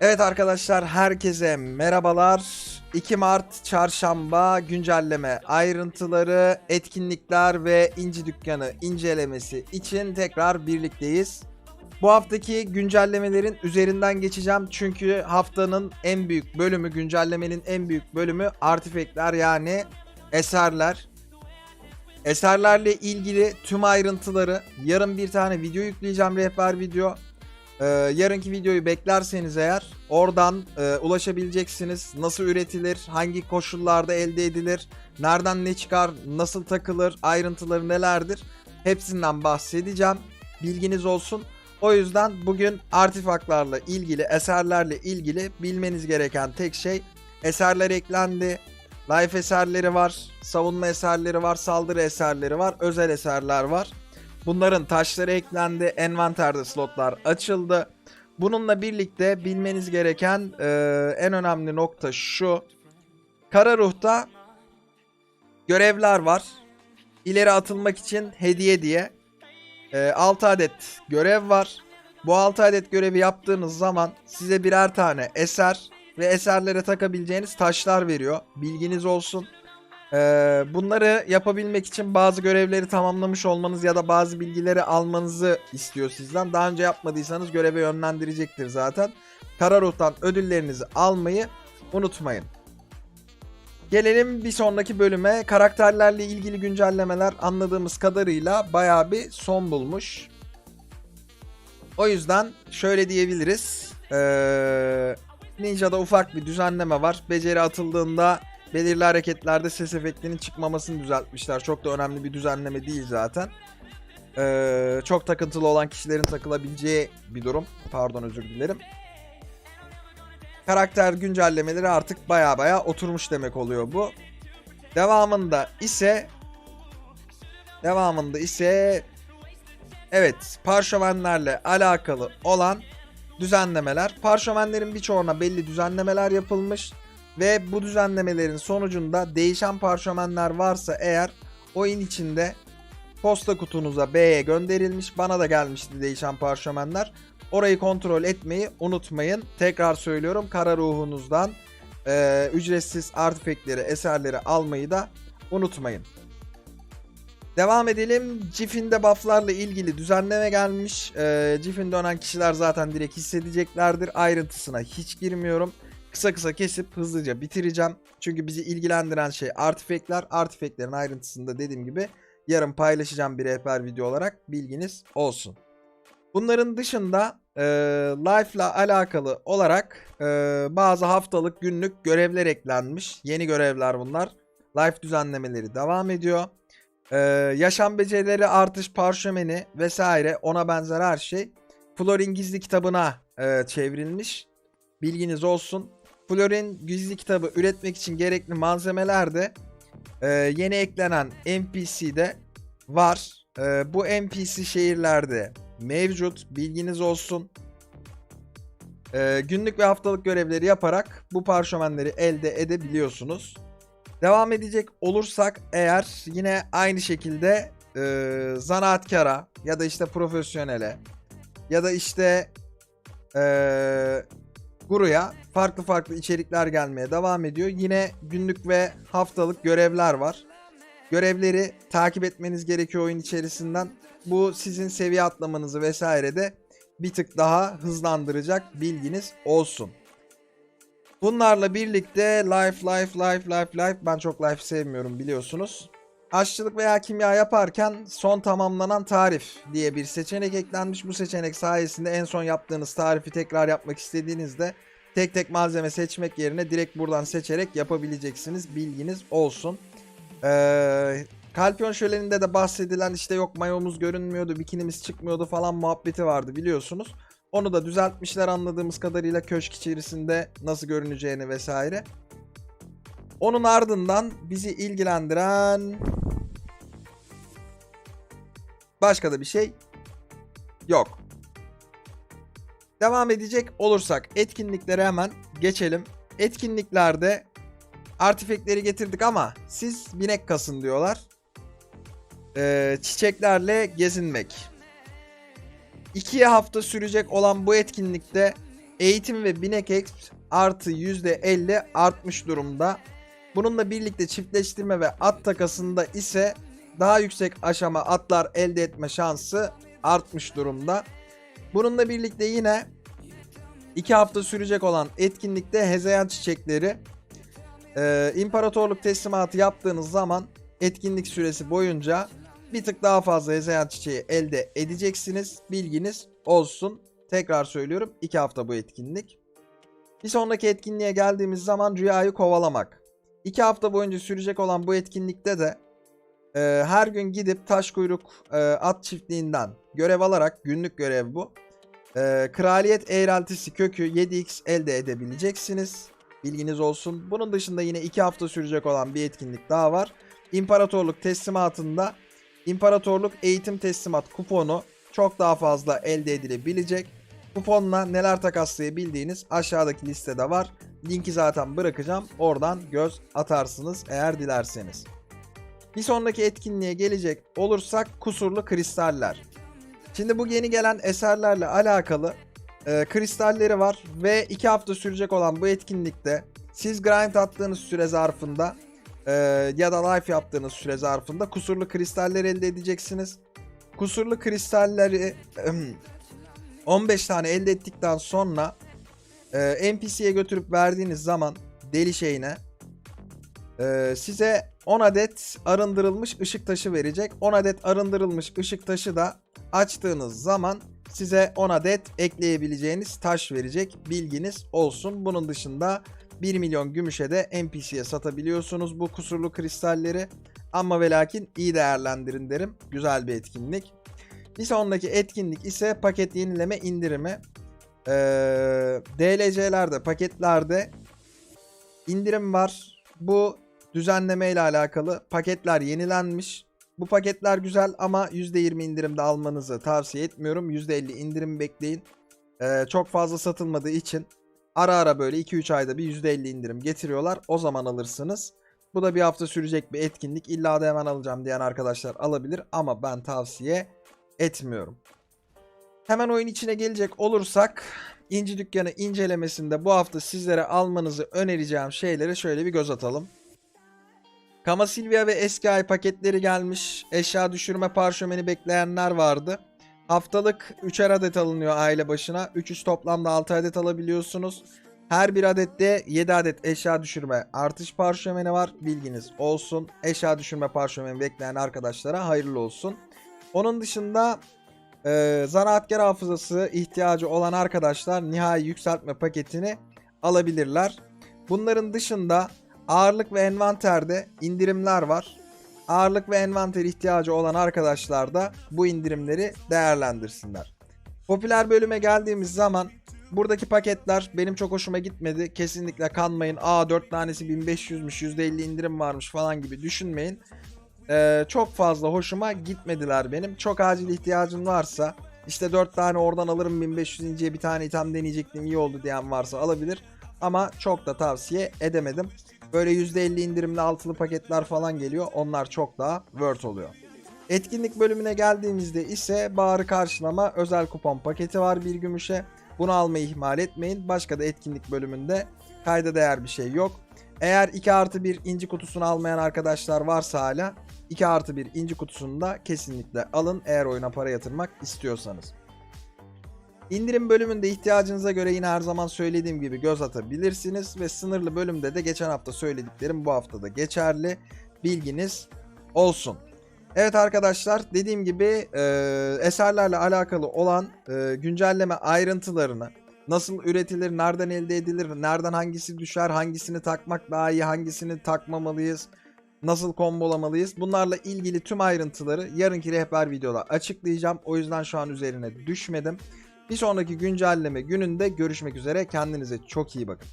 Evet arkadaşlar herkese merhabalar. 2 Mart çarşamba güncelleme ayrıntıları, etkinlikler ve inci dükkanı incelemesi için tekrar birlikteyiz. Bu haftaki güncellemelerin üzerinden geçeceğim çünkü haftanın en büyük bölümü, güncellemenin en büyük bölümü artifekler yani eserler. Eserlerle ilgili tüm ayrıntıları yarın bir tane video yükleyeceğim rehber video. Ee, yarınki videoyu beklerseniz eğer oradan e, ulaşabileceksiniz. Nasıl üretilir, hangi koşullarda elde edilir, nereden ne çıkar, nasıl takılır, ayrıntıları nelerdir hepsinden bahsedeceğim. Bilginiz olsun. O yüzden bugün artifaklarla ilgili, eserlerle ilgili bilmeniz gereken tek şey eserler eklendi. Life eserleri var, savunma eserleri var, saldırı eserleri var, özel eserler var. Bunların taşları eklendi. Envanterde slotlar açıldı. Bununla birlikte bilmeniz gereken e, en önemli nokta şu. Kara Ruh'ta görevler var. İleri atılmak için hediye diye e, 6 adet görev var. Bu 6 adet görevi yaptığınız zaman size birer tane eser ve eserlere takabileceğiniz taşlar veriyor. Bilginiz olsun. Ee, bunları yapabilmek için bazı görevleri tamamlamış olmanız ya da bazı bilgileri almanızı istiyor sizden. Daha önce yapmadıysanız göreve yönlendirecektir zaten. Kara Ruh'tan ödüllerinizi almayı unutmayın. Gelelim bir sonraki bölüme. Karakterlerle ilgili güncellemeler anladığımız kadarıyla bayağı bir son bulmuş. O yüzden şöyle diyebiliriz. Ee, Ninja'da ufak bir düzenleme var. Beceri atıldığında belirli hareketlerde ses efektinin çıkmamasını düzeltmişler. Çok da önemli bir düzenleme değil zaten. Ee, çok takıntılı olan kişilerin takılabileceği bir durum. Pardon özür dilerim. Karakter güncellemeleri artık baya baya oturmuş demek oluyor bu. Devamında ise devamında ise evet parşömenlerle alakalı olan düzenlemeler. Parşömenlerin birçoğuna belli düzenlemeler yapılmış. Ve bu düzenlemelerin sonucunda değişen parşömenler varsa eğer oyun içinde posta kutunuza B'ye gönderilmiş. Bana da gelmişti değişen parşömenler. Orayı kontrol etmeyi unutmayın. Tekrar söylüyorum kara ruhunuzdan e, ücretsiz artifekleri, eserleri almayı da unutmayın. Devam edelim. Cif'inde bufflarla ilgili düzenleme gelmiş. E, Cif'in dönen kişiler zaten direkt hissedeceklerdir. Ayrıntısına hiç girmiyorum kısa kısa kesip hızlıca bitireceğim. Çünkü bizi ilgilendiren şey artifekler. Artifeklerin ayrıntısında dediğim gibi yarın paylaşacağım bir rehber video olarak bilginiz olsun. Bunların dışında e, Life ile alakalı olarak e, bazı haftalık günlük görevler eklenmiş. Yeni görevler bunlar. Life düzenlemeleri devam ediyor. E, yaşam becerileri artış parşömeni vesaire ona benzer her şey Florin gizli kitabına e, çevrilmiş. Bilginiz olsun. Florin gizli kitabı üretmek için gerekli malzemeler de e, yeni eklenen NPC'de var. E, bu NPC şehirlerde mevcut. Bilginiz olsun. E, günlük ve haftalık görevleri yaparak bu parşömenleri elde edebiliyorsunuz. Devam edecek olursak eğer yine aynı şekilde e, zanaatkara ya da işte profesyonele ya da işte e, Guru'ya farklı farklı içerikler gelmeye devam ediyor. Yine günlük ve haftalık görevler var. Görevleri takip etmeniz gerekiyor oyun içerisinden. Bu sizin seviye atlamanızı vesaire de bir tık daha hızlandıracak bilginiz olsun. Bunlarla birlikte life life life life life ben çok life sevmiyorum biliyorsunuz. Aşçılık veya kimya yaparken son tamamlanan tarif diye bir seçenek eklenmiş. Bu seçenek sayesinde en son yaptığınız tarifi tekrar yapmak istediğinizde tek tek malzeme seçmek yerine direkt buradan seçerek yapabileceksiniz. Bilginiz olsun. Ee, Kalpiyon şöleninde de bahsedilen işte yok mayomuz görünmüyordu, bikinimiz çıkmıyordu falan muhabbeti vardı biliyorsunuz. Onu da düzeltmişler anladığımız kadarıyla köşk içerisinde nasıl görüneceğini vesaire. Onun ardından bizi ilgilendiren başka da bir şey yok. Devam edecek olursak etkinliklere hemen geçelim. Etkinliklerde artifekleri getirdik ama siz binek kasın diyorlar. Ee, çiçeklerle gezinmek. 2 hafta sürecek olan bu etkinlikte Eğitim ve binek exp artı %50 artmış durumda. Bununla birlikte çiftleştirme ve at takasında ise daha yüksek aşama atlar elde etme şansı artmış durumda. Bununla birlikte yine 2 hafta sürecek olan etkinlikte hezeyan çiçekleri e, imparatorluk teslimatı yaptığınız zaman etkinlik süresi boyunca bir tık daha fazla hezeyan çiçeği elde edeceksiniz. Bilginiz olsun. Tekrar söylüyorum 2 hafta bu etkinlik. Bir sonraki etkinliğe geldiğimiz zaman rüyayı kovalamak. 2 hafta boyunca sürecek olan bu etkinlikte de e, her gün gidip taş kuyruk e, at çiftliğinden görev alarak günlük görev bu. E, kraliyet eğreltisi kökü 7x elde edebileceksiniz. Bilginiz olsun. Bunun dışında yine 2 hafta sürecek olan bir etkinlik daha var. İmparatorluk teslimatında İmparatorluk eğitim teslimat kuponu çok daha fazla elde edilebilecek. Kuponla neler takaslayabildiğiniz aşağıdaki listede var. Linki zaten bırakacağım. Oradan göz atarsınız eğer dilerseniz. Bir sonraki etkinliğe gelecek olursak kusurlu kristaller. Şimdi bu yeni gelen eserlerle alakalı e, kristalleri var ve 2 hafta sürecek olan bu etkinlikte siz grind attığınız süre zarfında e, ya da life yaptığınız süre zarfında kusurlu kristaller elde edeceksiniz. Kusurlu kristalleri 15 tane elde ettikten sonra e, NPC'ye götürüp verdiğiniz zaman deli şeyine e, size 10 adet arındırılmış ışık taşı verecek. 10 adet arındırılmış ışık taşı da açtığınız zaman size 10 adet ekleyebileceğiniz taş verecek. Bilginiz olsun. Bunun dışında 1 milyon gümüşe de NPC'ye satabiliyorsunuz bu kusurlu kristalleri. Ama ve lakin iyi değerlendirin derim. Güzel bir etkinlik. Bir sonraki etkinlik ise paket yenileme indirimi. Ee, DLC'lerde, paketlerde indirim var. Bu düzenleme ile alakalı paketler yenilenmiş. Bu paketler güzel ama %20 indirimde almanızı tavsiye etmiyorum. %50 indirim bekleyin. Ee, çok fazla satılmadığı için ara ara böyle 2-3 ayda bir %50 indirim getiriyorlar. O zaman alırsınız. Bu da bir hafta sürecek bir etkinlik. İlla da hemen alacağım diyen arkadaşlar alabilir ama ben tavsiye etmiyorum. Hemen oyun içine gelecek olursak İnci Dükkanı incelemesinde bu hafta sizlere almanızı önereceğim şeylere şöyle bir göz atalım. Kama Silvia ve eski ay paketleri gelmiş. Eşya düşürme parşömeni bekleyenler vardı. Haftalık 3'er adet alınıyor aile başına. 300 toplamda 6 adet alabiliyorsunuz. Her bir adette 7 adet eşya düşürme artış parşömeni var. Bilginiz olsun. Eşya düşürme parşömeni bekleyen arkadaşlara hayırlı olsun. Onun dışında e, zanaatkar hafızası ihtiyacı olan arkadaşlar nihai yükseltme paketini alabilirler. Bunların dışında ağırlık ve envanterde indirimler var. Ağırlık ve envanter ihtiyacı olan arkadaşlar da bu indirimleri değerlendirsinler. Popüler bölüme geldiğimiz zaman buradaki paketler benim çok hoşuma gitmedi. Kesinlikle kanmayın. Aa 4 tanesi 1500'müş %50 indirim varmış falan gibi düşünmeyin. Ee, çok fazla hoşuma gitmediler benim. Çok acil ihtiyacın varsa işte 4 tane oradan alırım 1500 inciye bir tane item deneyecektim iyi oldu diyen varsa alabilir. Ama çok da tavsiye edemedim. Böyle %50 indirimli altılı paketler falan geliyor. Onlar çok daha worth oluyor. Etkinlik bölümüne geldiğimizde ise bağrı karşılama özel kupon paketi var bir gümüşe. Bunu almayı ihmal etmeyin. Başka da etkinlik bölümünde kayda değer bir şey yok. Eğer 2 artı 1 inci kutusunu almayan arkadaşlar varsa hala 2 artı 1 inci kutusunu da kesinlikle alın eğer oyuna para yatırmak istiyorsanız. İndirim bölümünde ihtiyacınıza göre yine her zaman söylediğim gibi göz atabilirsiniz ve sınırlı bölümde de geçen hafta söylediklerim bu hafta da geçerli. Bilginiz olsun. Evet arkadaşlar dediğim gibi e, eserlerle alakalı olan e, güncelleme ayrıntılarını nasıl üretilir, nereden elde edilir, nereden hangisi düşer, hangisini takmak daha iyi, hangisini takmamalıyız, nasıl kombolamalıyız bunlarla ilgili tüm ayrıntıları yarınki rehber videoda açıklayacağım. O yüzden şu an üzerine düşmedim. Bir sonraki güncelleme gününde görüşmek üzere. Kendinize çok iyi bakın.